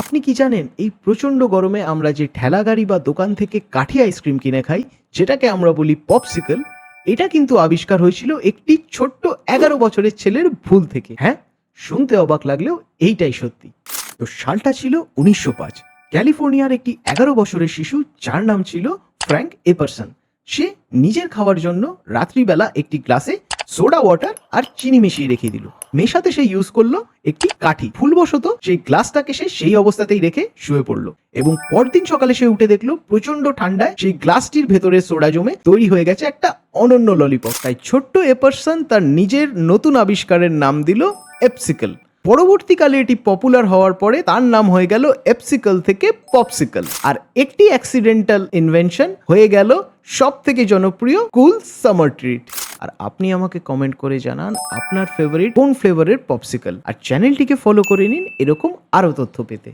আপনি কি জানেন, এই প্রচণ্ড গরমে আমরা যে ঠেলা গাড়ি বা দোকান থেকে কাঠি আইসক্রিম কিনে খাই, যেটাকে আমরা বলি পপসিকল এটা কিন্তু আবিষ্কার হয়েছিল একটি ছোট্ট এগারো বছরের ছেলের ভুল থেকে। হ্যাঁ? শুনতে অবাক লাগলেও এইটাই সত্যি। তো সালটা ছিল উনিশশো পাঁচ। ক্যালিফোর্নিয়ার একটি এগারো বছরের শিশু, যার নাম ছিল ফ্র্যাঙ্ক এপারসন। সে নিজের খাওয়ার জন্য রাত্রিবেলা একটি গ্লাসে সোডা ওয়াটার আর চিনি মিশিয়ে রেখে দিল। মেশাতে সে ইউজ করল একটি কাঠি। ভুলবশত সেই গ্লাসটাকে সে সেই অবস্থাতেই রেখে শুয়ে পড়ল এবং পরদিন সকালে সে উঠে দেখল প্রচণ্ড ঠান্ডায় সেই গ্লাসটির ভেতরে সোডা জমে তৈরি হয়ে গেছে একটা অনন্য ললিপপ তাই ছোট্ট এপারসন তার নিজের নতুন আবিষ্কারের নাম দিল এপসিকল পরবর্তীকালে এটি পপুলার হওয়ার পরে তার নাম হয়ে গেল এপসিকল থেকে পপসিকল আর একটি অ্যাক্সিডেন্টাল ইনভেনশন হয়ে গেল সব থেকে জনপ্রিয় কুল সামার ট্রিট আর আপনি আমাকে কমেন্ট করে জানান আপনার ফেভারিট কোন ফ্লেভারের পপসিকল আর চ্যানেলটিকে ফলো করে নিন, এরকম আরও তথ্য পেতে।